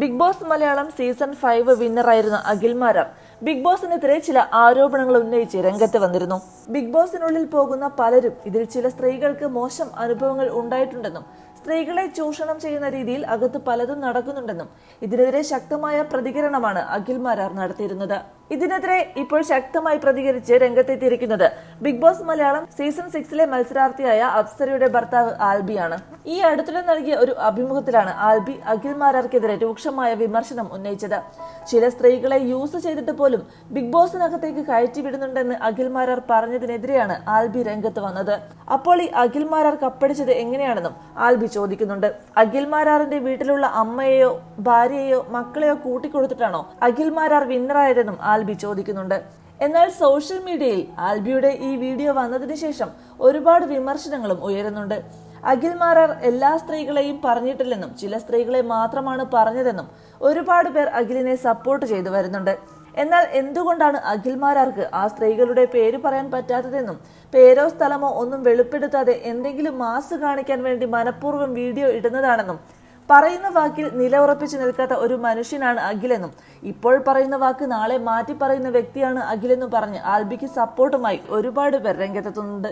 Big Boss Malayalam season five വിന്നറായിരുന്ന Akhil Marar. Big ബോസിനെതിരെ ചില ആരോപണങ്ങൾ ഉന്നയിച്ച് രംഗത്ത് വന്നിരുന്നു. ബിഗ് ബോസിനുള്ളിൽ പോകുന്ന പലരും ഇതിൽ ചില സ്ത്രീകൾക്ക് മോശം അനുഭവങ്ങൾ ഉണ്ടായിട്ടുണ്ടെന്നും സ്ത്രീകളെ ചൂഷണം ചെയ്യുന്ന രീതിയിൽ അകത്ത് പലതും നടക്കുന്നുണ്ടെന്നും ഇതിനെതിരെ ശക്തമായ പ്രതികരണമാണ് അഖിൽ മാരാർ നടത്തിയിരുന്നത്. ഇതിനെതിരെ ഇപ്പോൾ ശക്തമായി പ്രതികരിച്ച് രംഗത്തെത്തിയിരിക്കുന്നത് ബിഗ് ബോസ് മലയാളം സീസൺ സിക്സിലെ മത്സരാർത്ഥിയായ അപ്സരയുടെ ഭർത്താവ് ആൽബിയാണ്. ഈ അടുത്തിടെ നൽകിയ ഒരു അഭിമുഖത്തിലാണ് ആൽബി അഖിൽ മാരാർക്കെതിരെ രൂക്ഷമായ വിമർശനം ഉന്നയിച്ചത്. ചില സ്ത്രീകളെ യൂസ് ചെയ്തിട്ട് പോലും ബിഗ് ബോസിനകത്തേക്ക് കയറ്റിവിടുന്നുണ്ടെന്ന് അഖിൽ മാരാർ പറഞ്ഞതിനെതിരെയാണ് ആൽബി രംഗത്ത് വന്നത്. അപ്പോൾ ഈ അഖിൽ മാരാർ കപ്പടിച്ചത് എങ്ങനെയാണെന്നും ആൽബി ചോദിക്കുന്നുണ്ട്. അഖിൽ മാരാറിന്റെ വീട്ടിലുള്ള അമ്മയെയോ ഭാര്യയെയോ മക്കളെയോ കൂട്ടിക്കൊടുത്തിട്ടാണോ അഖിൽ മാരാർ വിന്നറായതെന്നും ആൽബി ചോദിക്കുന്നുണ്ട്. എന്നാൽ സോഷ്യൽ മീഡിയയിൽ ആൽബിയുടെ ഈ വീഡിയോ വന്നതിന് ശേഷം ഒരുപാട് വിമർശനങ്ങളും ഉയരുന്നുണ്ട്. അഖിൽ മാരാർ എല്ലാ സ്ത്രീകളെയും പറഞ്ഞിട്ടില്ലെന്നും ചില സ്ത്രീകളെ മാത്രമാണ് പറഞ്ഞതെന്നും ഒരുപാട് പേർ അഖിലിനെ സപ്പോർട്ട് ചെയ്തു വരുന്നുണ്ട്. എന്നാൽ എന്തുകൊണ്ടാണ് അഖിൽ മാരാർക്ക് ആ സ്ത്രീകളുടെ പേര് പറയാൻ പറ്റാത്തതെന്നും പേരോ സ്ഥലമോ ഒന്നും വെളിപ്പെടുത്താതെ എന്തെങ്കിലും മാസ് കാണിക്കാൻ വേണ്ടി മനഃപൂർവം വീഡിയോ ഇടുന്നതാണെന്നും പറയുന്ന വാക്കിൽ നിലയുറപ്പിച്ചു നിൽക്കാത്ത ഒരു മനുഷ്യനാണ് അഖിലെന്നും. ഇപ്പോൾ പറയുന്ന വാക്ക് നാളെ മാറ്റി പറയുന്ന വ്യക്തിയാണ് അഖിലെന്നും പറഞ്ഞ് ആൽബിക്ക് സപ്പോർട്ടുമായി ഒരുപാട് പേർ രംഗത്തെത്തുന്നുണ്ട്.